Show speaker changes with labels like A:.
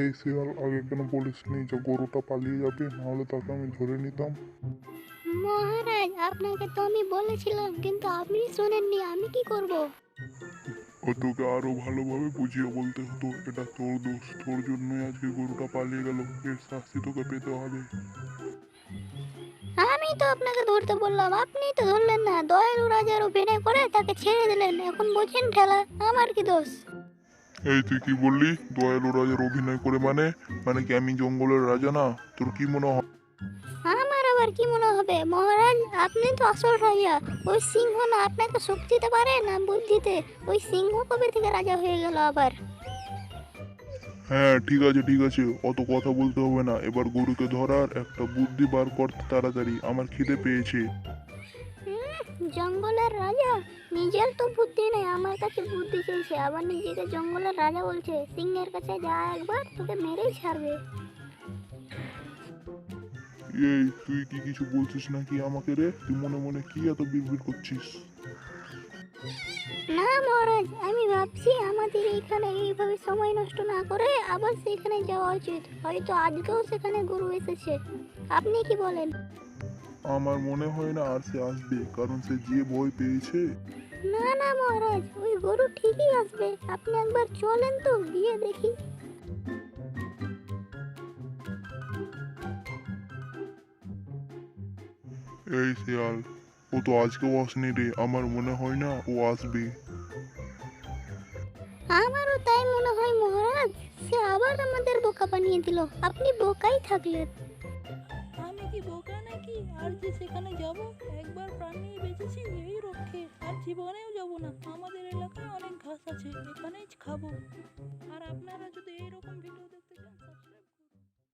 A: এই শিয়াল আগে কেন বলিসনি যে গরুটা পালিয়ে যাবে নাহলে তাকে আমি ধরে নিতাম।
B: মহারাজ আপনাকে তো আমি বলেছিলাম কিন্তু আপনি শোনেননি আমি কি করব?
A: ও তোকে আরও ভালোভাবে বুঝিয়ে বলতে হতো এটা তোর দোষ তোর জন্যই আজকে গরুটা পালিয়ে গেল। এর শাস্তি তোকে পেতে হবে।
B: আমি তো আপনাকে ধরতে বললাম আপনি তো ধরলেন না। দয়ালু রাজার অভিনয় করে তাকে ছেড়ে দিলেন। এখন বোঝেন ঠেলা আমার কি দোষ?
A: এই তুই কি বললি? দয়ালু রাজার অভিনয় করে মানে? মানে কি আমি জঙ্গলের রাজা না? তোর কি মনে হয়?
B: আমার আবার কি মনে হবে? মহারাজ আপনি তো আসল রাজা। ওই সিংহ না আপনাকে শক্তি দিতে পারে না বুদ্ধিতে? ওই সিংহ কবে থেকে রাজা হয়ে গেল আবার?
A: হ্যাঁ ঠিক আছে ঠিক আছে। অত কথা বলতে হবে না। এবার গরুকে ধরার একটা বুদ্ধি বার করতে তাড়াতাড়ি। আমার খিদে পেয়েছে।
B: জঙ্গলের রাজা? নিজের তো বুদ্ধি নেই। আমার কাছে বুদ্ধি চেয়েছে আবার নিজেকে জঙ্গলের রাজা বলছে। সিংহের কাছে যা একবার তোকে মেরেই ছাড়বে।
A: এই তুই কি কিছু বলছিস নাকি আমাকে রে? তুই মনে মনে কি এত বিড়বিড় করছিস?
B: না মহারাজ আমি ভাবছি আমাদের এখানে এইভাবে সময় নষ্ট না করে আবার সেখানে যাওয়া উচিত। হয়তো আজকেও সেখানে গরু এসেছে। আপনি কি বলেন?
A: আমার মনে হয় না আর সে আসবে কারণ সে যে ভয় পেয়েছে।
B: না না মহারাজ ওই গরু ঠিকই আসবে। আপনি একবার চলেন তো গিয়ে দেখি।
A: এই শিয়াল ও তো আজকেও আসেনি রে আমার মনে হয় না ও আসবে।
B: আমারও তাই মনে হয় মহারাজ সে আবার আমাদের বোকা বানিয়ে দিল। আপনি বোকাই থাকলেন।
C: আমি কি বোকা নাকি? আর যে সেখানে যাব একবার প্রাণ নিয়ে বেঁচেছি এই রক্ষে আর জীবনেও যাব না। আমাদের এলাকায় অনেক ঘাস আছে এখানেই খাব। আর আপনারা যদি এই রক্ষে